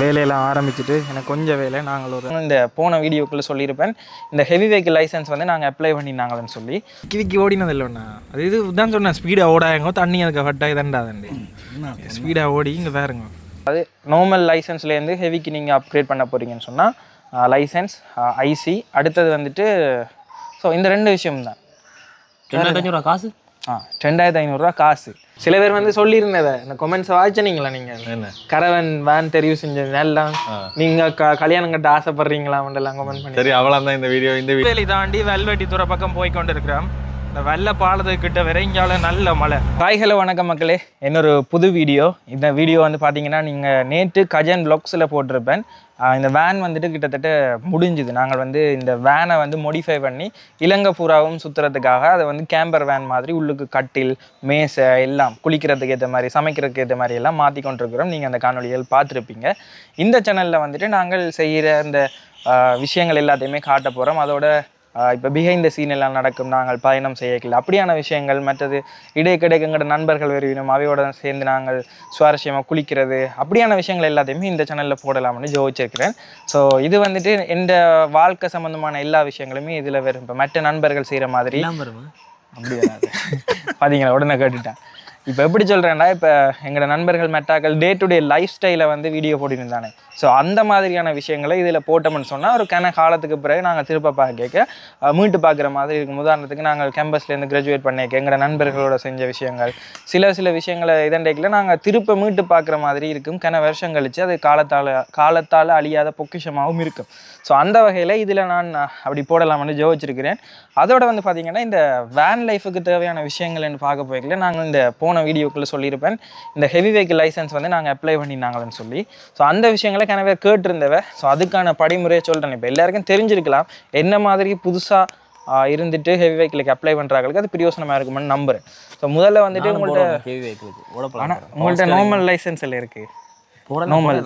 வேலையெல்லாம் ஆரம்பிச்சுட்டு எனக்கு கொஞ்சம் வேலை நாங்கள் ஒரு இந்த போன வீடியோக்குள்ளே சொல்லியிருப்பேன். இந்த ஹெவி வெஹிக்கிள் லைசன்ஸ் வந்து நாங்கள் அப்ளை பண்ணியிருந்தாங்கன்னு சொல்லி. கிவிக்கி ஓடினது இல்லைண்ணா அது இது தான் சொன்னேன் ஸ்பீடாக ஓடாயங்க தண்ணி அதுக்கு ஃபட்டாக தண்டாதண்டி ஸ்பீடாக ஓடி இங்கே வேறுங்க அது நார்மல் லைசன்ஸ்லேருந்து ஹெவிக்கு நீங்கள் அப்கிரேட் பண்ண போகிறீங்கன்னு சொன்னால் லைசன்ஸ் ஐசி அடுத்தது வந்துட்டு ஸோ இந்த ரெண்டு விஷயம் தான். ரெண்டாயிரத்தஞ்சூறுவா காசு? ஆ ரெண்டாயிரத்தி ஐநூறுரூவா காசு. சில பேர் வந்து சொல்லியிருந்ததை. இந்த கொமெண்ட்ஸை வாய்ச்சனீங்களா என்ன? கரவன் வேன் தெரிவு செஞ்சது எல்லாம் நீங்க க கல்யாணம் கட்ட ஆசைப்படுறீங்களாம் கமெண்ட் பண்ணி. சரி அவ்வளோ தான் இந்த வீடியோ இந்த வேலி தாண்டி வெல்வெட்டி துறை பக்கம் போய் கொண்டு இருக்கிறோம் இந்த வெள்ளை பாலத்துக்கிட்ட விரைஞ்சால நல்ல மழை. ஹாய் ஹலோ வணக்கம் மக்களே. இன்னொரு புது வீடியோ. இந்த வீடியோ வந்து பார்த்தீங்கன்னா நீங்கள் நேற்று கஜன் பிளாக்ஸில் போட்டிருப்பேன். இந்த வேன் வந்துட்டு கிட்டத்தட்ட முடிஞ்சுது. நாங்கள் வந்து இந்த வேனை வந்து மோடிஃபை பண்ணி இலங்கை பூராவும் சுற்றுறதுக்காக அதை வந்து கேம்பர் வேன் மாதிரி உள்ளுக்கு கட்டில் மேசை எல்லாம் குளிக்கிறதுக்கு ஏற்ற மாதிரி சமைக்கிறதுக்கு ஏற்ற மாதிரி எல்லாம் மாற்றி கொண்டிருக்கிறோம். நீங்கள் அந்த காணொளிகள் பார்த்துருப்பீங்க. இந்த சேனலில் வந்துட்டு நாங்கள் செய்கிற அந்த விஷயங்கள் எல்லாத்தையுமே காட்ட போகிறோம் அதோட இப்போ பிஹைண்ட் த சீன் எல்லாம் நடக்கும் நாங்கள் பயணம் செய்யக்கல அப்படியான விஷயங்கள் மற்றது இடைக்கிடைக்கு எங்களோட நண்பர்கள் வருவினோம் அவையோட சேர்ந்து நாங்கள் சுவாரஸ்யமாக குளிக்கிறது அப்படியான விஷயங்கள் எல்லாத்தையுமே இந்த சேனலில் போடலாம்னு ஜோதிச்சிருக்கிறேன். ஸோ இது வந்துட்டு எந்த வாழ்க்கை சம்மந்தமான எல்லா விஷயங்களுமே இதில் வரும். இப்போ மற்ற நண்பர்கள் செய்கிற மாதிரி அப்படி வராது பார்த்தீங்களா உடனே கேட்டுட்டேன். இப்போ எப்படி சொல்கிறேன்டா இப்போ எங்களோட நண்பர்கள் மெட்டாக்கள் டே டு டே லைஃப் ஸ்டைலை வந்து வீடியோ போட்டிருந்தானே. ஸோ அந்த மாதிரியான விஷயங்களை இதில் போட்டோம்னு சொன்னால் ஒரு கன காலத்துக்கு பிறகு நாங்கள் திருப்ப பார்க்க மீட்டு பார்க்குற மாதிரி இருக்கும். உதாரணத்துக்கு நாங்கள் கேம்பஸ்லேருந்து கிராஜுவேட் பண்ணிக்க எங்களோட நண்பர்களோட செஞ்ச விஷயங்கள் சில சில விஷயங்களை இதண்டைக்கில் நாங்கள் திருப்ப மீட்டு பார்க்குற மாதிரி இருக்கும். கன வருஷம் கழித்து அது காலத்தால் காலத்தால் அழியாத பொக்கிஷமாகவும் இருக்கும். ஸோ அந்த வகையில் இதில் நான் அப்படி போடலாம்னு ஜோதிச்சிருக்கிறேன். அதோட வந்து பார்த்தீங்கன்னா இந்த வேன் லைஃபுக்கு தேவையான விஷயங்கள்னு பார்க்க போய்க்கல நாங்கள் இந்த போன வீடியோக்குள்ளே சொல்லியிருப்பேன். இந்த ஹெவி வெஹிக்கிள் லைசன்ஸ் வந்து நாங்கள் அப்ளை பண்ணியிருந்தாங்களேன்னு சொல்லி. ஸோ அந்த விஷயங்களை கனவே கேட்டிருந்தவ ஸோ அதுக்கான படிமுறையை சொல்கிறேன் இப்போ எல்லாருக்கும் தெரிஞ்சிருக்கலாம். என்ன மாதிரி புதுசாக இருந்துட்டு ஹெவி வெஹிக்கிளுக்கு அப்ளை பண்ணுறாங்களுக்கு அது பிரயோசனமாக இருக்குமென்னு நம்புறேன். ஸோ முதல்ல வந்துட்டு உங்கள்கிட்ட ஆனால் உங்கள்கிட்ட நார்மல் லைசன்ஸ் எல்லாம் இருக்குது நார்மல்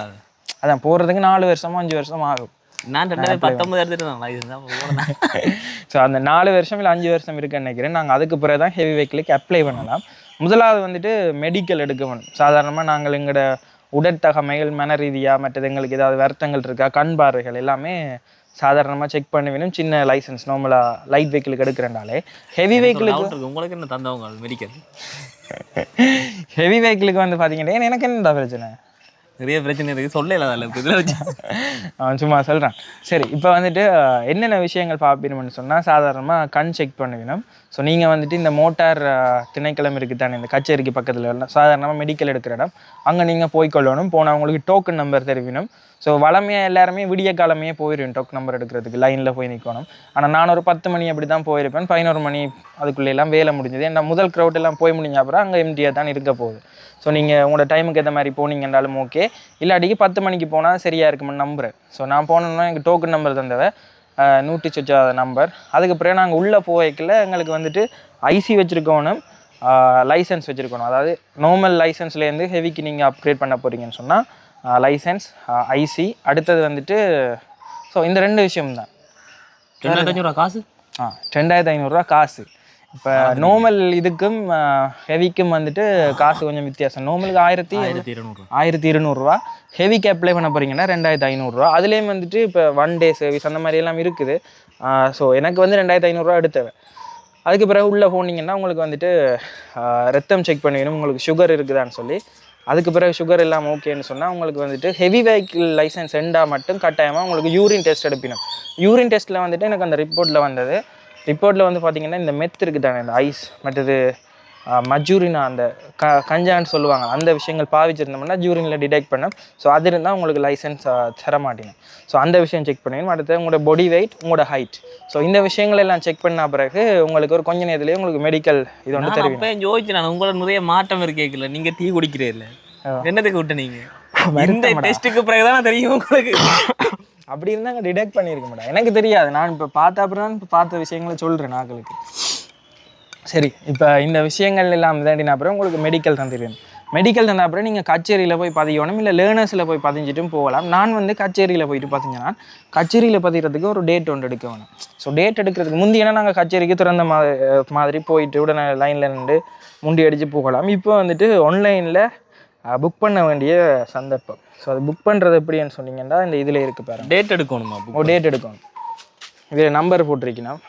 அதான் போகிறதுக்கு நாலு வருஷமோ அஞ்சு வருஷம் ஆகும். நான் ரெண்டாயிரத்தி பத்தொன்பது எடுத்துட்டு லைசன்ஸ் தான் போனேன் ஸோ அந்த நாலு வருஷம் இல்லை அஞ்சு வருஷம் இருக்குன்னு நினைக்கிறேன். நாங்கள் அதுக்கு பிறகு தான் ஹெவி வெஹிக்கிளுக்கு அப்ளை பண்ணலாம். முதலாவது வந்துட்டு மெடிக்கல் எடுக்க வேணும். சாதாரணமாக நாங்கள் எங்களோட உடற்தகமைகள் மன ரீதியாக மற்றது எங்களுக்கு ஏதாவது வருத்தங்கள் இருக்கா? கண் பார்வைகள் எல்லாமே சாதாரணமாக செக் பண்ண வேணும் சின்ன லைசன்ஸ் நார்மலாக லைட் வெஹிக்கிளுக்கு எடுக்கிறனாலே ஹெவி வெஹிக்கிளுக்கு உங்களுக்கு என்ன தந்தவங்க மெடிக்கல் ஹெவி வெஹிக்கிளுக்கு வந்து பார்த்தீங்கன்னா எனக்கு என்னடா பிரச்சனை? நிறைய பிரச்சனை இருக்கு. சொல்லல அதில். இதில் வச்சு. அவன் சும்மா சொல்கிறான் சரி இப்போ வந்துட்டு என்னென்ன விஷயங்கள் பார்ப்பீங்கன்னு சொன்னால் சாதாரணமாக கண் செக் பண்ணுவீணும் ஸோ நீங்கள் வந்துட்டு இந்த மோட்டார் அஹ், திணைக்களம் இருக்குது தானே இந்த கச்சேரிக்கு பக்கத்தில் எல்லாம் சாதாரணமாக மெடிக்கல் எடுக்கிற இடம் அங்கே நீங்கள் போய்க்கொள்ளணும். போனால் உங்களுக்கு டோக்கன் நம்பர் தெரிவிக்கணும். ஸோ வளமையாக எல்லாருமே விடிய காலமே போயிடும் டோக் நம்பர் எடுக்கிறதுக்கு லைனில் போய் நிற்கணும் ஆனால் நான் ஒரு பத்து மணி அப்படி தான் போயிருப்பேன். பதினோரு மணி அதுக்குள்ளே எல்லாம் வேலை முடிஞ்சது. ஏன்னா முதல் க்ரௌட் எல்லாம் போய் முடிஞ்ச அப்புறம் அங்கே எம்டியாக தான் இருக்க போகுது. ஸோ நீங்கள் உங்களோட டைமுக்கு ஏற்ற மாதிரி போனீங்கன்றாலும் ஓகே இல்லாட்டிக்கு பத்து மணிக்கு போனால் சரியாக இருக்கும்னு நம்புறேன். ஸோ நான் போனோன்னா எனக்கு டோக்கன் நம்பர் தந்தவ நூற்றி சொச்சாத நம்பர் அதுக்கு பிறகு நாங்கள் உள்ளே போய்க்கல எங்களுக்கு வந்துட்டு ஐசி வச்சுருக்கணும். லைசன்ஸ் வச்சுருக்கணும். அதாவது நார்மல் லைசன்ஸ்லேருந்து ஹெவிக்கு நீங்கள் அப்கிரேட் பண்ண போகிறீங்கன்னு சொன்னால் லைசன்ஸ் ஐசி அடுத்தது வந்துட்டு ஸோ இந்த ரெண்டு விஷயம்தான். ரெண்டாயிரத்தஞ்சூறுவா காசு? ஆ ரெண்டாயிரத்து ஐநூறுரூவா காசு. இப்போ நார்மல் இதுக்கும் ஹெவிக்கும் வந்துட்டு காசு கொஞ்சம் வித்தியாசம். நார்மலுக்கு ஆயிரத்தி ஆயிரத்தி இருநூறுவா. ஹெவிக்கு அப்ளை பண்ண போறீங்கன்னா ரெண்டாயிரத்தி ஐநூறுரூவா அதுலேயும் வந்துட்டு இப்போ ஒன் டே சர்வீஸ் அந்த மாதிரி எல்லாம் இருக்குது. ஸோ எனக்கு வந்து ரெண்டாயிரத்தி ஐநூறுரூவா எடுத்தவன். அதுக்கு பிறகு உள்ளே போனீங்கன்னா உங்களுக்கு வந்துட்டு ரத்தம் செக் பண்ணிடணும் உங்களுக்கு சுகர் இருக்குதான்னு சொல்லி. அதுக்கு பிறகு சுகர் எல்லாம் ஓகேன்னு சொன்னால் உங்களுக்கு வந்துட்டு ஹெவி வெஹிக்கிள் லைசன்ஸ் ரெண்டாக மட்டும் கட்டாயமாக உங்களுக்கு யூரின் டெஸ்ட் எடுப்பினும். யூரின் டெஸ்ட்டில் வந்துட்டு எனக்கு அந்த ரிப்போர்ட்டில் வந்தது. ரிப்போர்ட்டில் வந்து பார்த்திங்கன்னா இந்த மெத் இருக்குது தானே இந்த ஐஸ் மற்றது மஜூரினா அந்த க கஞ்சான்னு சொல்லுவாங்க. அந்த விஷயங்கள் பாவிச்சிருந்தோம்னா ஜூரினில் டிடெக்ட் பண்ணும். ஸோ அது இருந்தால் உங்களுக்கு லைசன்ஸ் தர மாட்டேங்க ஸோ அந்த விஷயம் செக் பண்ணிடணும் அடுத்து உங்களோட பாடி வெயிட் உங்களோட ஹைட் ஸோ இந்த விஷயங்கள் எல்லாம் செக் பண்ண பிறகு உங்களுக்கு ஒரு கொஞ்ச நேரத்துலேயே உங்களுக்கு மெடிக்கல் இது வந்து நான் தெரியும் அப்பயே ஜோதிச்சு நான் உங்களோட நிறைய மாற்றம் இருக்கேக்கல நீங்க டீ குடிக்கிறே இல்ல என்னத்துக்கு விட்ட நீங்க? இந்த டெஸ்ட்டுக்கு பிறகுதான் தெரியும் உங்களுக்கு. அப்படி இருந்தாங்க டிடெக்ட் பண்ணியிருக்க மாட்டேன். எனக்கு தெரியாது. நான் இப்போ பார்த்த அப்புறம் தான் இப்போ பார்த்த விஷயங்களை சொல்கிறேன் நாக்களுக்கு. சரி இப்போ இந்த விஷயங்கள் எல்லாம் தாண்டின அப்புறம் உங்களுக்கு மெடிக்கல் தந்துடுவேன் மெடிக்கல் தந்த அப்புறம் நீங்கள் கச்சேரியில் போய் பதியணும் இல்லை லேர்னர்ஸில் போய் பதிஞ்சிட்டும் போகலாம். நான் வந்து கச்சேரியில் போயிட்டு பதிஞ்சேன்னா கச்சேரியில் பதிகிறதுக்கு ஒரு டேட் ஒன்று எடுக்க வேணும். ஸோ டேட் எடுக்கிறதுக்கு முந்தினா நாங்கள் கச்சேரிக்கு திறந்த மா மாதிரி போயிட்டு உடனே லைனில் நின்று முண்டி அடித்து போகலாம். இப்போ வந்துட்டு ஆன்லைனில் புக் பண்ண வேண்டிய சந்தர்ப்பம். ஸோ அது புக் பண்ணுறது எப்படின்னு சொன்னீங்கன்னா இந்த இதில் இருக்குது பாருங்க. டேட் எடுக்கணுமா? ஒரு டேட் எடுக்கணும். இதில் நம்பர் போட்டிருக்கணும்.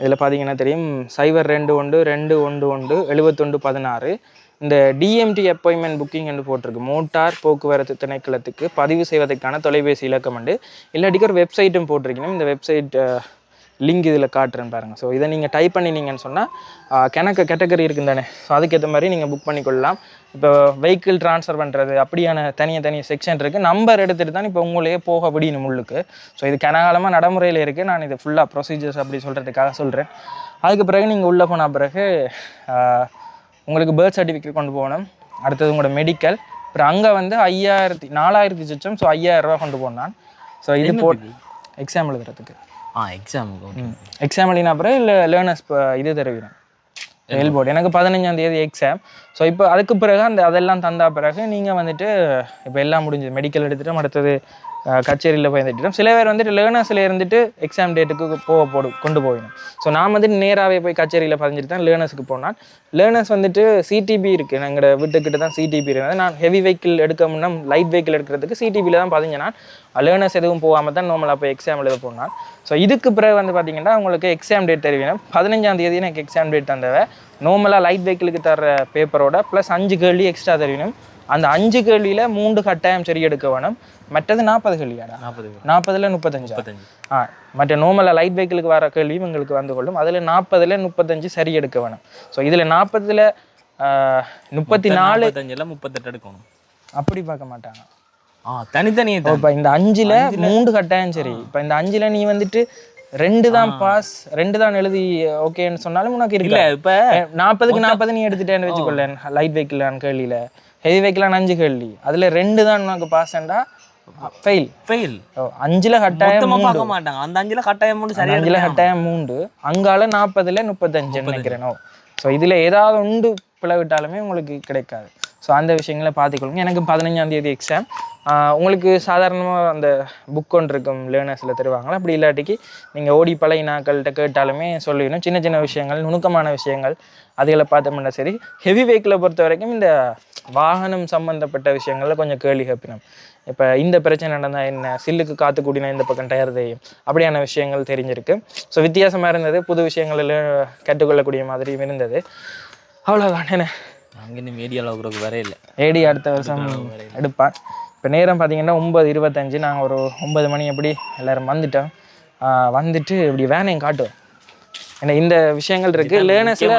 இதில் பார்த்தீங்கன்னா தெரியும்? சைபர் ரெண்டு ஒன்று ரெண்டு ஒன்று ஒன்று எழுபத்தொண்டு பதினாறு. இந்த டிஎம்டி அப்பாயின்மெண்ட் புக்கிங் என்று போட்டிருக்கு. மோட்டார் போக்குவரத்து திணைக்களத்துக்கு பதிவு செய்வதற்கான தொலைபேசி இலக்கம் உண்டு. இல்லாட்டிக்கு ஒரு வெப்சைட்டும் போட்டிருக்கணும். இந்த வெப்சைட் லிங்க் இதில் காட்டுறேன் பாருங்கள் ஸோ இதை நீங்கள் டைப் பண்ணினீங்கன்னு சொன்னால் கணக்கு கேட்டகரி இருக்குது தானே ஸோ அதுக்கேற்ற மாதிரி நீங்கள் புக் பண்ணிக்கொள்ளலாம். இப்போ வெஹிக்கிள் ட்ரான்ஸ்ஃபர் பண்ணுறது அப்படியான தனியாக தனியாக செக்ஷன் இருக்குது நம்பர் எடுத்துகிட்டு தான் இப்போ உங்களையே போக விடணும் உள்ளுக்கு. ஸோ இது கனகாலமாக நடைமுறையில் இருக்குது நான் இது ஃபுல்லாக ப்ரொசீஜர்ஸ் அப்படி சொல்கிறதுக்காக சொல்கிறேன் அதுக்கு பிறகு நீங்கள் உள்ளே போன பிறகு உங்களுக்கு பர்த் சர்டிஃபிகேட் கொண்டு போகணும். அடுத்தது உங்களோட மெடிக்கல் அப்புறம் அங்கே வந்து ஐயாயிரத்தி நாலாயிரத்தி சொச்சம். ஸோ ஐயாயிரம் ரூபா கொண்டு போனான். ஸோ இது போ எக்ஸாம் எழுதுறதுக்கு. ஆ எக்ஸாமுக்கு எக்ஸாம் எழுதின அப்புறம் இல்லை லேர்னர்ஸ் இது தருவிடும் எல் போர்டு எனக்கு பதினஞ்சாம் தேதி எக்ஸாம் ஸோ இப்போ அதுக்கு பிறகு அந்த அதெல்லாம் தந்தா பிறகு நீங்கள் வந்துட்டு இப்போ எல்லாம் முடிஞ்சது. மெடிக்கல் எடுத்துட்டு அடுத்தது கச்சேரியில் போய் இருந்துட்டோம் சில பேர் வந்துட்டு லேர்னர்ஸில் இருந்துட்டு எக்ஸாம் டேட்டுக்கு போக போடு கொண்டு போயிடும் ஸோ நான் வந்துட்டு நேராகவே போய் கச்சேரியில் பதிஞ்சிட்டு தான் லேர்னர்ஸுக்கு போனால் லேர்னர்ஸ் வந்துட்டு சிடிபி இருக்குது எங்களோட வீட்டுக்கிட்ட தான் சிடிபி இருக்குது நான் ஹெவி வெஹிக்கிள் எடுக்க முன்னா லைட் வெஹிக்கிள் எடுக்கிறதுக்கு சிடிபியில் தான் பதிஞ்சேன் லேர்னர்ஸ் எதுவும் போகாமல் தான் நார்மலாக போய் எக்ஸாம் எழுத போனால் ஸோ இதுக்கு பிறகு வந்து பார்த்தீங்கன்னா உங்களுக்கு எக்ஸாம் டேட் தெரிவிக்கணும் பதினஞ்சாம் தேதி எனக்கு எக்ஸாம் டேட் தந்தவை. நார்மலாக லைட் வெஹிக்கிளுக்கு தர பேப்பரோட ப்ளஸ் அஞ்சு கேள்வி எக்ஸ்ட்ரா தெரியணும் அந்த அஞ்சு கேள்வியில் மூன்று கட்டாயம் சரி எடுக்க வேணும். மற்றது நாற்பது கேள்வியாடா? நாற்பது நாற்பதுல முப்பத்தஞ்சு? முப்பத்தஞ்சு. ஆ மற்ற நார்மலாக லைட் வெஹிக்கிளுக்கு வர கேள்வியும் எங்களுக்கு வந்து கொள்ளும். அதில் நாற்பதுல முப்பத்தஞ்சு சரி எடுக்க வேணும். ஸோ இதில் நாற்பதுல முப்பத்தி நாலு நாற்பத்தஞ்சுல முப்பத்தெட்டு எடுக்கணும். அப்படி பார்க்க மாட்டாங்க. ஆ தனித்தனியே இப்ப இந்த அஞ்சுல மூன்று கட்டாயம் சரி. இப்ப இந்த அஞ்சுல நீ வந்துட்டு ரெண்டு தான் பாஸ் ரெண்டு தான் எழுதி ஓகேன்னு சொன்னாலும் உனக்கு இல்ல இப்ப நாற்பதுக்கு நாற்பது நீ எடுத்துட்டேன்னு வச்சுக்கொள்ள லைட் வெஹிக்கிள் கேள்வியில. ஹெவி வெஹிக்கிள் அஞ்சு கேள்வி. அதுல ரெண்டு தான் உனக்கு பாஸ்ண்டா ஃபெயில் ஃபெயில் அஞ்சுல கட்டாயம் பார்க்க மாட்டாங்க. அந்த அஞ்சுல கட்டாயம் அந்த சரியா அஞ்சுல கட்டாயம் மூன்று. அங்கால நாற்பதுல முப்பத்தஞ்சு. நினைக்கிறேனோ. ஸோ இதுல ஏதாவது உண்டு பிளவிட்டாலுமே உங்களுக்கு கிடைக்காது. ஸோ அந்த விஷயங்களை பார்த்துக்கொள்ளுங்க. எனக்கு பதினஞ்சாம் தேதி எக்ஸாம் உங்களுக்கு சாதாரணமாக அந்த புக் ஒன்று இருக்கும் லேர்னர்ஸில் தருவாங்களா அப்படி இல்லாட்டிக்கு நீங்கள் ஓடி பழகினாக்கள்கிட்ட கேட்டாலுமே சொல்லிடணும். சின்ன சின்ன விஷயங்கள் நுணுக்கமான விஷயங்கள் அதுகளை பார்த்தோம்னா சரி. ஹெவி வெஹிக்கிளை பொறுத்த வரைக்கும் இந்த வாகனம் சம்மந்தப்பட்ட விஷயங்களில் கொஞ்சம் கேள்வி கேட்பினோம் இப்போ இந்த பிரச்சனை நடந்தால் என்ன? சில்லுக்கு காற்று கூடினா இந்த பக்கம் டயர் தெரியும் அப்படியான விஷயங்கள் தெரிஞ்சிருக்கு. ஸோ வித்தியாசமாக இருந்தது புது விஷயங்களில் கற்றுக்கொள்ளக்கூடிய மாதிரியும் இருந்தது. அவ்வளோதான் என்ன? அங்கே மீடியாவில் இருக்கிறதுக்கு வரே இல்லை. ஏடி அடுத்த வருஷம் எடுப்பான் இப்போ நேரம் பார்த்தீங்கன்னா ஒம்பது இருபத்தஞ்சு. நாங்கள் ஒரு ஒன்பது மணி எப்படி எல்லாரும் வந்துட்டோம். வந்துட்டு இப்படி வேனையும் காட்டுவோம். ஏன்னா இந்த விஷயங்கள் இருக்கு. லேர்னர்ஸில்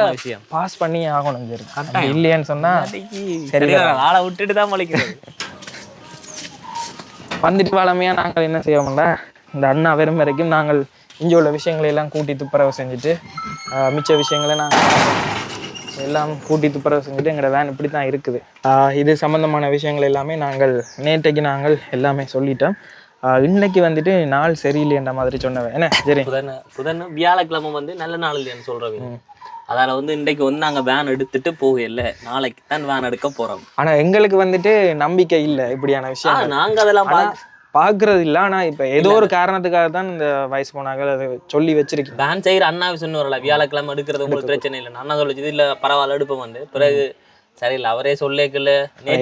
பாஸ் பண்ணி ஆகணும். அப்படி இல்லையான்னு சொன்னால் சரி ஆளை விட்டுட்டு தான் முளைக்கிறது. வந்துட்டு வளமையாக நாங்கள் என்ன செய்வோம்னா இந்த அண்ணா வரும் வரைக்கும் நாங்கள் இங்கே உள்ள விஷயங்களை எல்லாம் கூட்டி துப்புரவு செஞ்சுட்டு மிச்ச விஷயங்களை நாங்கள் எல்லாம் கூட்டி துப்புரவு செஞ்சுட்டு எங்களோட வேன் இப்படி தான் இருக்குது இது சம்மந்தமான விஷயங்கள் எல்லாமே நாங்கள் நேற்றைக்கு நாங்கள் எல்லாமே சொல்லிட்டோம். இன்னைக்கு வந்துட்டு நாள் சரியில்லைன்ற மாதிரி சொன்னவன். என்ன சரி? புதன் புதன் வியாழக்கிழமை வந்து நல்ல நாள் இல்லைன்னு சொல்றவங்க அதால வந்து இன்றைக்கு வந்து நாங்க வேன் எடுத்துட்டு போகல. நாளைக்கு தான் வேன் எடுக்க போறோம். ஆனால் எங்களுக்கு வந்துட்டு நம்பிக்கை இல்லை இப்படியான விஷயம் நாங்க அதெல்லாம் பார்க்கறது இல்லை ஆனால் இப்போ ஏதோ ஒரு காரணத்துக்காக தான் இந்த வயசு போனாங்க அதை சொல்லி வச்சிருக்கேன் வேன் செய்யற அண்ணாவை சொன்னு வரல வியாழக்கிழமை எடுக்கிறது உங்களுக்கு பிரச்சனை இல்லை. அண்ணா சொல்லிச்சு இல்ல பரவாயில்ல எடுப்போம் வந்து. பிறகு சரியில்லை அவரே சொல்லேக்கல.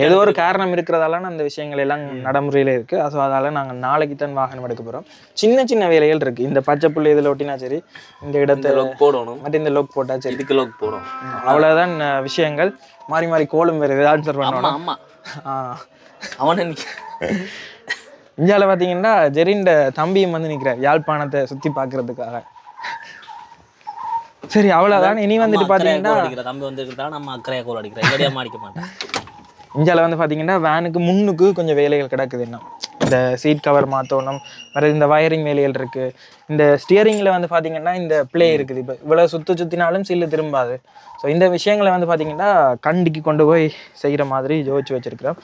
ஏதோ ஒரு காரணம் இருக்கிறதால அந்த விஷயங்கள் எல்லாம் நடைமுறையில இருக்கு. ஸோ அதால நாங்க நாளைக்கு தான் வாகனம் எடுக்க போறோம். சின்ன சின்ன வேலைகள் இருக்கு. இந்த பச்சை புள்ளி இதுல ஒட்டினா சரி இந்த இடத்த லோக் போடணும். மற்ற இந்த லோக் போட்டா சரி. இதுக்கு லோக் போடும் அவ்வளவுதான் அஹ், விஷயங்கள். மாறி மாறி கோலும் வேறு ஆன்சர் ஆமா பண்ணணும். ஆமா. ஆஹ். அவனை இந்தியால பாத்தீங்கன்னா ஜெரிண்ட தம்பியும் வந்து நிக்கிறார் யாழ்ப்பாணத்தை சுத்தி பார்க்கிறதுக்காக சரி அவ்வளவுதான். இனி வந்துட்டு பாத்தீங்கன்னா அடிக்கிற தம்பி வந்து நம்ம அக்கறையா கோல் அடிக்கிறோம் இல்லையா மாடிக்க மாட்டேன். இந்தியாவில் வந்து பார்த்தீங்கன்னா வேனுக்கு முன்னுக்கு கொஞ்சம் வேலைகள் கிடக்குது இன்னும். இந்த சீட் கவர் மாற்றணும் வேறு இந்த வயரிங் வேலைகள் இருக்குது இந்த ஸ்டியரிங்கில் வந்து பார்த்தீங்கன்னா இந்த ப்ளே இருக்குது. இப்போ இவ்வளோ சுற்றி சுற்றினாலும் சில்லு திரும்பாது. ஸோ இந்த விஷயங்களை வந்து பார்த்தீங்கன்னா கண்டிக்கு கொண்டு போய் செய்கிற மாதிரி யோசிச்சு வச்சிருக்கிறோம்.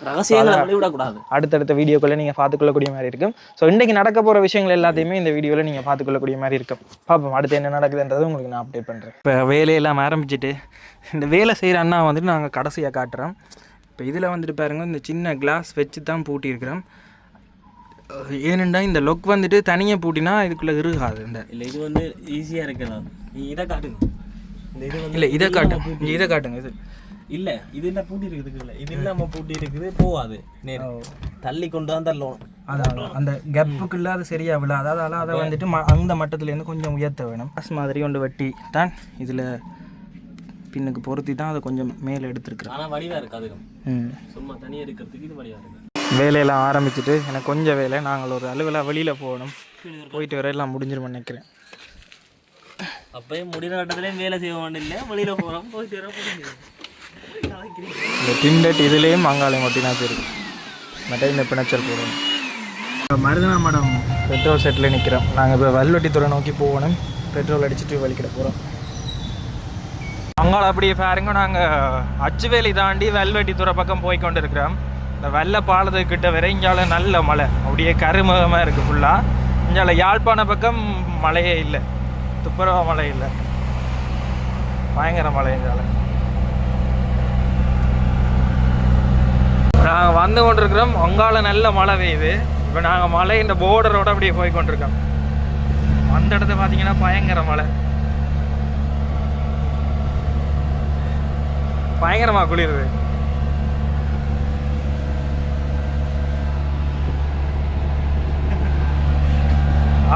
அடுத்தடுத்த வீடியோக்குள்ளே நீங்கள் பார்த்துக்கொள்ளக்கூடிய மாதிரி இருக்கும். ஸோ இன்றைக்கி நடக்க போகிற விஷயங்கள் எல்லாத்தையுமே இந்த வீடியோவில் நீங்கள் பார்த்துக்கொள்ளக்கூடிய மாதிரி இருக்கும். பார்ப்போம் அடுத்து என்ன நடக்குதுன்றது உங்களுக்கு நான் அப்டேட் பண்ணுறேன் இப்போ வேலையெல்லாம் ஆரம்பிச்சுட்டு இந்த வேலை செய்கிற அண்ணா வந்துட்டு நாங்கள் கடைசியாக காட்டுறோம். இப்போ இதில் வந்துட்டு பாருங்க இந்த சின்ன கிளாஸ் வச்சு தான் பூட்டியிருக்கிறோம். ஏனெண்டா இந்த லொக் வந்துட்டு தனியாக பூட்டினா இதுக்குள்ளே இருகாது இந்த இல்ல இது வந்து ஈஸியா இருக்கலாம். நீ இதை காட்டுங்க. இந்த இது வந்து இல்லை இதை காட்டுங்க. இதை காட்டுங்க இது. இல்ல இது என்ன பூட்டி இருக்குது இல்ல இது இல்லாம பூட்டி இருக்குது போகாது. நேரா. தள்ளி கொண்டு தான் தள்ளணும் அதான் அந்த கேப்புக்குள்ள அது சரியா விழாது. அதை வந்துட்டு ம- அந்த மட்டத்துலேருந்து கொஞ்சம் உயர்த்த வேணும். மாதிரி கொண்டு வெட்டி தான் இதில் பின்னுக்கு பொருத்தி தான் அதை கொஞ்சம் மேலே எடுத்துருக்குறேன். ஆனா வடிவா இருக்கு அதுக்கும் ம். சும்மா தனியா இருக்கிறதுக்கு இது வடிவா இருக்கு. வேலையெல்லாம் ஆரம்பிச்சிட்டு எனக்கு கொஞ்சம் வேலை நாங்கள் ஒரு அலுவலாக வெளியில் போகணும். போயிட்டு வர எல்லாம் முடிஞ்சிருமென்னு நினைக்கிறேன். அப்பயும் முடிகிற கட்டத்துலயும் வேலை செய்ய வேண்டிய இல்லை வெளியில போறோம் போயிட்டு வர இந்த டிண்டட் இதுலேயும் மங்காளம் ஒட்டினா இருக்கு மற்ற இந்த பிணைச்சல் போடணும். மருதனா மடம் பெட்ரோல் செட்டில் நிற்கிறோம் நாங்கள் இப்போ வல்வெட்டித்துறை நோக்கி போகணும். பெட்ரோல் அடிச்சுட்டு வலிக்கிட போகிறோம் அங்கால அப்படியே பாருங்க நாங்கள் அச்சுவேலி தாண்டி வெல்வெட்டித்துறை பக்கம் போய் கொண்டு இருக்கிறோம் இந்த வெள்ளை பாலத்துக்கிட்ட வரை இங்கால நல்ல மழை அப்படியே கருமகமாக இருக்குது ஃபுல்லாக இங்கால யாழ்ப்பாண பக்கம் மழையே இல்லை. துப்புரவா மழை இல்லை. பயங்கர மழை நாங்கள் வந்து கொண்டிருக்கிறோம் அங்கால நல்ல மழை பெய்யுது இப்போ நாங்கள் மழை இந்த போர்டரோட அப்படியே போய் கொண்டிருக்கோம் அந்த இடத்த பார்த்தீங்கன்னா பயங்கர மழை பயங்கரமாக குளிருது.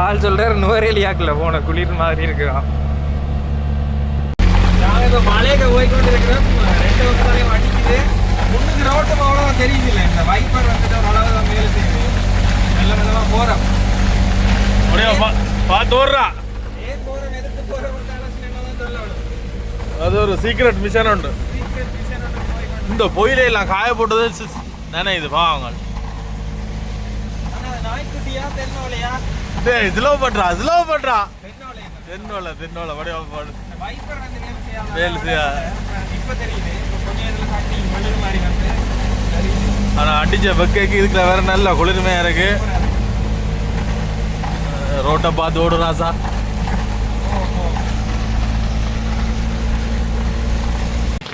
ஆள் சொல்றாரு நுவரேலியாக்குல போன குளிர் மாதிரி இருக்குதான் நாங்கள் இப்போ மலைக்கு போய் கொண்டு இருக்கிறோம். ரெண்டு வருஷம் அடிக்குது. முன்னுக்கு ரோட்டு அவ்வளோ தெரியுது இல்லை இந்த வைப்பர் வந்துட்டு ஒரு அளவு தான் மேலே செய்யுது. நல்ல மெல்லமாக போகிறோம் பார்த்து ஓடுறா. அது ஒரு சீக்ரெட் மிஷன் உண்டு சீக்கிரம் டிசைன் ஒன்று போய் கொண்டு இந்த பொயில எல்லாம் காய போட்டது நினைது பாவங்க ஆனால் நாய்க்குட்டியா தென்னோலையா? டேய் இதுல பண்றா இதுல பண்றா. தென்னோல தென்னோல வடிவா பாடு. ஆனா அடிச்ச வெக்கைக்கு இதுக்குள்ள வேற நல்ல குளிர்மையா இருக்கு. ரோட்டை பார்த்து ஓடுறா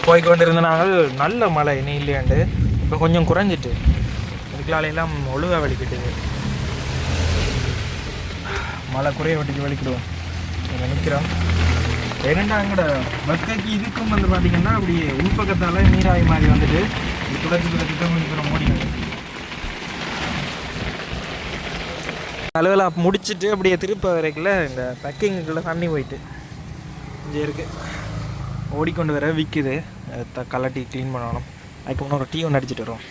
போய் கொண்டிருந்த நாங்கள் நல்ல மழை இனி இல்லையாண்டு இப்போ கொஞ்சம் குறைஞ்சிட்டு. இதுக்களால எல்லாம் ஒழுவா வலிக்கிட்டுது மழை குறைய வட்டிக்கு வலிக்கிடுவோம். நினைக்கிறோம் நிற்கிறோம் ஏனெண்டா அங்கட? மக்கைக்கு இதுக்கும் வந்து பார்த்திங்கன்னா அப்படியே உள்பக்கத்தால் நீராவி மாதிரி வந்துட்டு துடைச்சி துடைச்சி தான் நிற்கிறோம் ஓடிங்க அலுவலாக முடிச்சுட்டு அப்படியே திருப்ப வரைக்கில் இந்த பேக்கிங்குள்ளே தண்ணி போயிட்டு இங்கே இருக்குது ஓடிக்கொண்டு வர விற்குது த கலட்டி க்ளீன் பண்ணணும். அதுக்கு முன்னே ஒரு டீ ஒன்று அடிச்சிட்டு வரோம்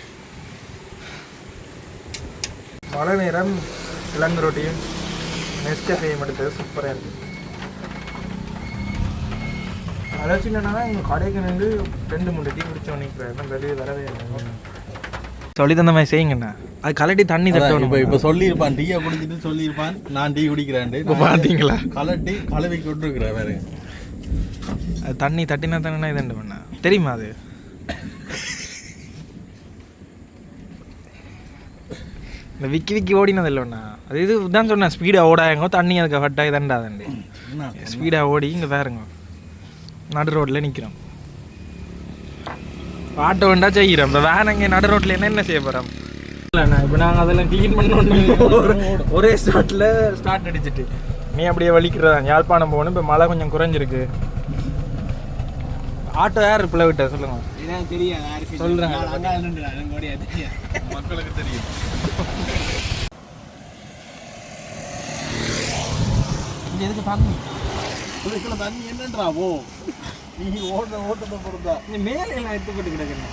மழை நேரம் கிழங்கு ரொட்டியும் நெஸ்கஃபேயும் எடுத்தது சூப்பராக இருக்குது அதாச்சும் என்னன்னா எங்கள் கடைக்கு நின்று ரெண்டு மூணு டீ குடிச்சோம் நிற்கிறேன் வெளியே வரவே இல்லை. சொல்லி தந்த மாதிரி செய்யுங்கண்ணா அது கலட்டி தண்ணி தட்டணும். இப்ப இப்ப சொல்லியிருப்பான். டீயை குடிச்சிட்டு சொல்லியிருப்பான். நான் டீ குடிக்கிறேன் இப்போ பார்த்தீங்களா கலட்டி கழுவி கொண்டிருக்கிறேன் வேற. அது தண்ணி தட்டினா தானே இது என்ன பண்ண? தெரியுமா அது? இந்த விக்கி விக்கி ஓடினது இல்லைண்ணா அது இது தான் சொன்னேன் ஸ்பீடாக ஓடாயங்க தண்ணி அதுக்கு ஃபட்டாகி தண்டாதண்டி ஸ்பீடாக ஓடி இங்கே பாருங்க. நடு ரோட்டில் நிற்கிறோம் ஆட்டோ வேண்டா செய்கிறோம். இந்த வேன் அங்கே நடு ரோட்டில் என்ன என்ன செய்ய போகிறோம் இல்லைண்ணா இப்போ நாங்கள் அதெல்லாம் க்ளீன் பண்ணணும் ஒரே ஸ்டார்ட்டில் ஸ்டார்ட் அடிச்சிட்டு. நீ அப்படியே வலிக்கிறதா? யாழ்ப்பாணம் போகணும் இப்போ மழை கொஞ்சம் குறைஞ்சிருக்கு. ஆட்டோ யார் பிள்ளை விட்ட சொல்லுங்க. சொல்றேன். மக்களுக்கு தெரியும். இங்க எதுக்கு தண்ணி? இதுக்குள்ள தண்ணி என்னன்றா போ நீ ஓடுற ஓட்டத்தை பொறுத்தா. இந்த மேலே எல்லாம் எடுத்துக்கிட்டு கிடக்குறேன்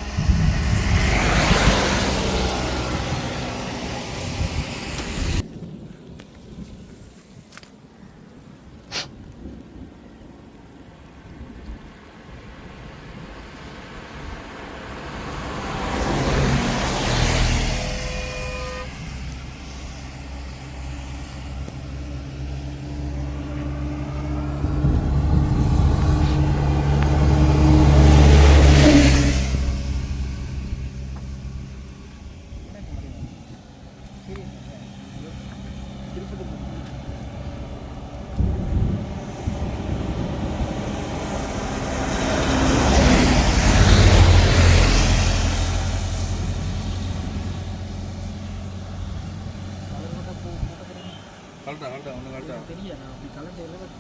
கலட்டா கலட்டா ஒன்று கலட்டா தெரியா நான் அப்படி கலந்து எல்லாம்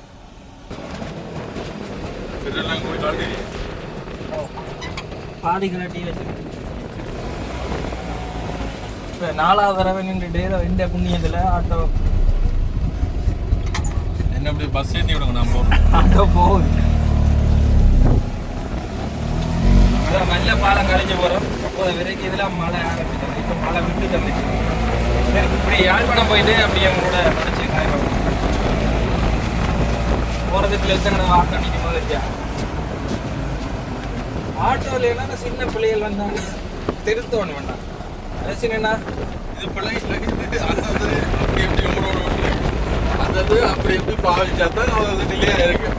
கலட்டி வச்சிருக்கேன் இப்போ நாலாவது தடவை நின்றுட்டு இந்த புண்ணியத்தில் ஆட்டோ. என்ன அப்படி பஸ் ஏற்றி விடுங்க நான் போகிறோம் ஆட்டோ போகுது. நல்ல பாலம் கழிஞ்சு போகிறோம் அப்போது வரைக்கும் இதெல்லாம் மழை ஆரம்பிச்சது. இப்போ மழை விட்டு தந்துச்சு சரி இப்படி யாழ்ப்பாணம் போயிட்டு அப்படி எங்களோட படிச்சு போகிறதுக்கு எத்தனை வாக்கம் நிற்கும் போது இருக்கியா ஆட்டோவில் என்ன சின்ன பிள்ளைகள் வந்தாங்க. வேண்டாம் அது சின்னண்ணா இது பிள்ளைங்க அந்த இது அப்படி எப்படி உங்களோட ஓட்டு அந்த இது அப்படி எப்படி பாவிச்சா தான் அது நிலையாக இருக்கு.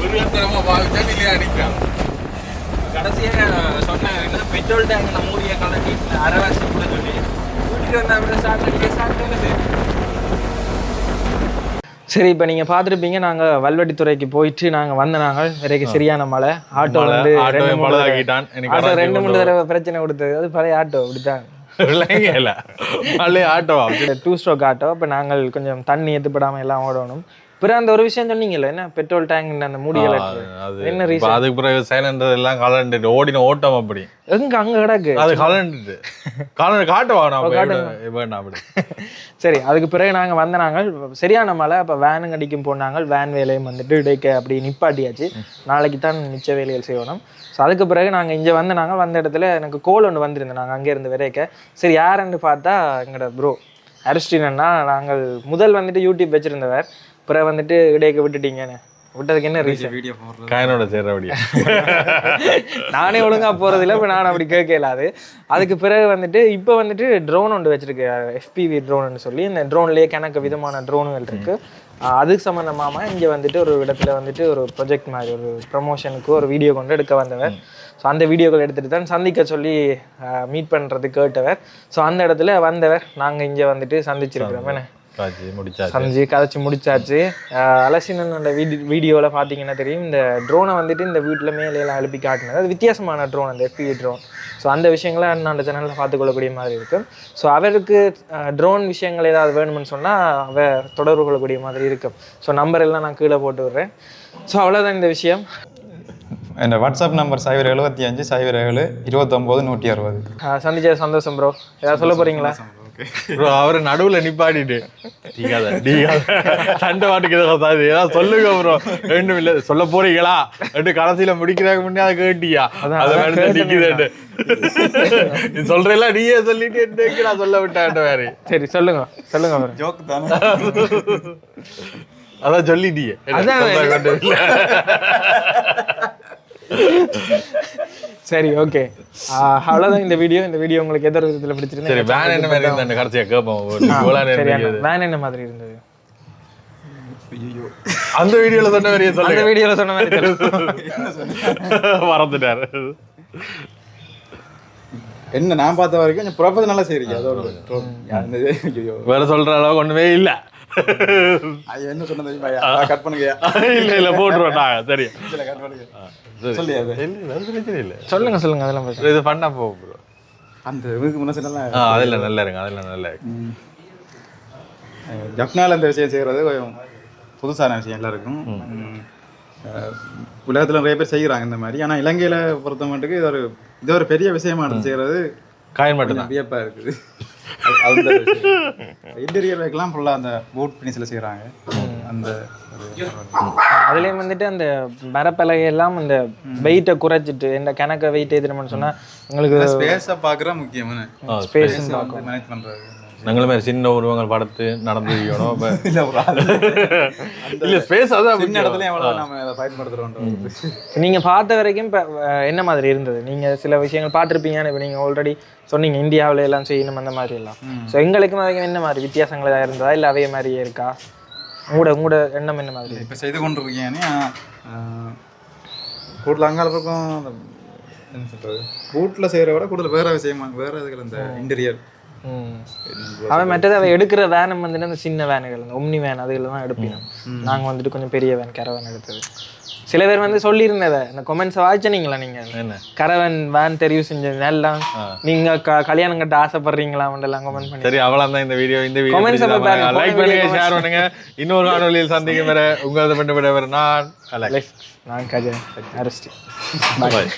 விருகத்தனமாக பாவிச்சா நிலையாக நிற்கும். கடைசியாக சொன்னேன் என்ன பெட்ரோல் டேங்க் நம்ம ஊரிய கலட்டி அரைவாசி கூட சொல்லி வீட்டுக்கு வந்தா அப்புறம் ஸ்டார்ட் அடிக்க ஸ்டார்ட் சரி இப்போ நீங்கள் பார்த்துருப்பீங்க நாங்கள் வல்வெட்டித்துறைக்கு போயிட்டு நாங்கள் வந்த நாங்கள் வரைக்கும் சரியான மழை. ஆட்டோ வந்து ஆட்டோ ரெண்டு மூணு தடவை பிரச்சனை கொடுத்தது. அது பழைய ஆட்டோ அப்படித்தான். பழைய ஆட்டோவா டூ ஸ்ட்ரோக் ஆட்டோ. இப்போ நாங்கள் கொஞ்சம் தண்ணி எத்துப்படாமல் எல்லாம் ஓடணும். பிறகு அந்த ஒரு விஷயம் சொன்னீங்கல்ல என்ன? பெட்ரோல் டேங்க் அந்த மூடிகள் அது என்ன ரீசன் அதுக்கு பிறகு சைலண்ட் எல்லாம் கலண்டுட்டு ஓடின ஓட்டம் அப்படி. எங்க அங்க கிடக்கு? அது கலண்டு ஓ, காட்டுங்க. வேண்டாம் அப்படி. சரி அதுக்கு பிறகு நாங்க வந்த நாங்கள் சரியான மழை அப்ப வேனுங்க அடிக்கும் போனாங்க வேன் வேலையும் வந்துட்டு இடைக்க அப்படி நிப்பாட்டியாச்சு. நாளைக்கு தான் மிச்ச வேலைகள் செய்யணும். ஸோ அதுக்கு பிறகு நாங்க இங்க வந்து நாங்க வந்த இடத்துல எனக்கு கோல் ஒன்று வந்திருந்தோம் நாங்க அங்கே இருந்து விரைக்க. சரி யாருன்னு பார்த்தா எங்களோட ப்ரோ அரிஸ்டினா நாங்கள் முதல் வந்துட்டு யூடியூப் வச்சிருந்தவர். பிறகு வந்துட்டு இடைக்க விட்டுட்டீங்கன்னு விட்டதுக்கு என்ன ரீசன் காயனோட சேர்றபடியா நானே ஒழுங்கா போறது இல்ல இப்ப நான் அப்படி கேட்கல அது அதுக்கு பிறகு வந்துட்டு இப்போ வந்துட்டு ட்ரோன் ஒன்று வச்சிருக்கு. எஃபிவி ட்ரோன்னு சொல்லி இந்த ட்ரோன்லயே கணக்கு விதமான ட்ரோனுகள் இருக்கு. ஆஹ் அதுக்கு சம்மந்தமாக இங்க வந்துட்டு ஒரு இடத்துல வந்துட்டு ஒரு ப்ரொஜெக்ட் மாதிரி ஒரு ப்ரமோஷனுக்கு ஒரு வீடியோ கொண்டு எடுக்க வந்தவர். ஸோ அந்த வீடியோக்கள் எடுத்துட்டு தான் சந்திக்க சொல்லி மீட் பண்றது கேட்டவர். ஸோ அந்த இடத்துல வந்தவர். நாங்க இங்க வந்துட்டு சந்திச்சிருக்கிறோம். என்ன? சமைச்சு கதைச்சு முடிச்சாச்சு. அஹ் அலசினனோட வீடி வீடியோவில் பார்த்தீங்கன்னா தெரியும் இந்த ட்ரோனை வந்துட்டு இந்த வீட்டில் மேலையெல்லாம் எழுப்பி காட்டினது. அது வித்தியாசமான ட்ரோன் அந்த எஃபிஇ ட்ரோன் ஸோ அந்த விஷயங்களை நான் அந்த சேனலில் பார்த்துக்கொள்ளக்கூடிய மாதிரி இருக்கும் ஸோ அவருக்கு ட்ரோன் விஷயங்கள் ஏதாவது வேணும்னு சொன்னால் அவ தொடர்பு கொள்ளக்கூடிய மாதிரி இருக்கும் ஸோ நம்பர் எல்லாம் நான் கீழே போட்டு விடுறேன். ஸோ அவ்வளோதான் இந்த விஷயம். என் வாட்ஸ்அப் நம்பர் சைபர் எழுபத்தி அஞ்சு சைபர் ஏழு இருபத்தொம்போது நூற்றி அறுபது. அஹ் சந்திச்ச சந்தோஷம் ப்ரோ ஏதாவது சொல்ல போறீங்களா? ப்ரோ அவரை நடுவுல நிப்பாட்டிட்டு டீக்காத டீக்காத சண்டை வாட்டுக்கு ஏதாவது ஏதாவது சொல்லுங்க ப்ரோ ரெண்டும் இல்ல சொல்ல போறீங்களா? ரெண்டு கடைசியில முடிக்கிறதுக்கு முன்னே அதை கேட்டியா? அதான், அதை அதான் வேணும் கேட்டேன் நிக்குது நீ சொல்றேல நீயே சொல்லிட்டு நான் சொல்ல விட்டேன் வேற. சரி சொல்லுங்க சொல்லுங்க bro. ஜோக் தானே. அதான் சொல்லிட்டியே. என்ன அதான். சரி ஓகே அவ்வளோதான் இந்த வீடியோ இந்த வீடியோ உங்களுக்கு எந்த விதத்தில் பிடிச்சிருந்தா சரி வேன் என்ன மாதிரி இருந்தா கடைசியா கேட்போம். வேன் என்ன மாதிரி இருந்தது? அந்த வீடியோல சொன்ன மாதிரியே அந்த சொல்லுங்க வீடியோல சொன்ன மாதிரி. மறந்துட்டாரு. என்ன நான் பார்த்த வரைக்கும் கொஞ்சம் ப்ரொஃபஸ் நல்லா செய்றீங்க அதோட. அந்த ஐயோ வேற சொல்ற அளவுக்கு ஒண்ணுமே இல்ல. என்ன சொன்னது கட் பண்ணுங்கய்யா. இல்ல இல்ல போட்டுருவோம். சரி. கட் பண்ணுங்க. சொல்லுங்க சொல்லுங்க அதெல்லாம் இது பண்ணா போகும் ப்ரோ அந்த இதுக்கு முன்ன சொன்னலாம் ஆ அதில் நல்லா இருங்க அதில் நல்லா இருக்கு. ஜப்னால இந்த விஷயம் செய்கிறது கொஞ்சம் புதுசான விஷயம் எல்லாருக்கும். உலகத்தில் நிறைய பேர் செய்கிறாங்க இந்த மாதிரி. ஆனால் இலங்கையில் பொறுத்த மட்டுக்கு இது ஒரு இது ஒரு பெரிய விஷயமா எடுத்து செய்கிறது காயின் மட்டும் தான். வியப்பாக இருக்குது. அந்த இன்டீரியர் வைக்கலாம் ஃபுல்லாக அந்த பூட் பினிஸில் செய்கிறாங்க அந்த அதுலயும் வந்துட்டு அந்த மரப்பலகை எல்லாம் அந்த வெயிட்டை குறைச்சிட்டு இந்த கணக்க வெயிட் எதுன்னு சொன்னா உங்களுக்கு ஸ்பேஸை பார்க்குற முக்கியமான ஸ்பேஸ் மேனேஜ் பண்ணுறது ഞങ്ങൾ மாதிரி சின்ன உருவங்கள் படத்து நடந்து வைக்கணும் அப்ப இல்லை ஒரு ஆள் இல்ல ஸ்பேஸ் அதான் சின்ன முக்கியம். இடத்துல எவ்வளோ நம்ம அதை பயன்படுத்துகிறோம் நீங்க பார்த்த வரைக்கும் இப்ப அஹ், என்ன மாதிரி இருந்தது நீங்க சில விஷயங்கள் பார்த்துருப்பீங்கன்னு இப்போ நீங்க ஆல்ரெடி சொன்னீங்க இந்தியாவுல எல்லாம் செய்யணும் அந்த மாதிரி எல்லாம் ஸோ எங்களுக்கும் அதுக்கும் என்ன மாதிரி வித்தியாசங்கள் ஏதாவது இருந்ததா இல்லை அவைய மாதிரியே இருக்கா உங்களோட உங்களோட எண்ணம் என்ன மாதிரி? இப்போ செய்து கொண்டு இருக்கீங்க கூடுதல் அங்கால பக்கம் அந்த என்ன சொல்கிறது பூட்டில் செய்கிற விட கூடுதல் வேற விஷயமா வேற இதுகள் இந்த இன்டீரியர் ம். அவன் மற்றது அவன் எடுக்கிற வேனம் வந்துட்டு அந்த சின்ன வேனுகள் ஒம்னி வேன் அதுல தான் எடுப்பீங்க. நாங்க வந்துட்டு கொஞ்சம் பெரிய வேன் கரவன் எடுத்தது. சில பேர் வந்து சொல்லியிருந்தத. இந்த கொமெண்ட்ஸை வாய்ச்சனீங்களா நீங்க? கரவன் வேன் தெரிவு செஞ்சது எல்லாம் நீங்க க- கல்யாணம் கட்ட ஆசைப்படுறீங்களா? எல்லாம் கமெண்ட் பண்ணி. சரி அவ்வளவுதான் இந்த வீடியோ இந்த பாருங்க. லைக் பண்ணுங்க ஷேர் பண்ணுங்க. இன்னொரு காணொலியில் சந்திக்கும் வர உங்களது பண்ண விட நான் நான் கஜன் அரெஸ்ட் Bye.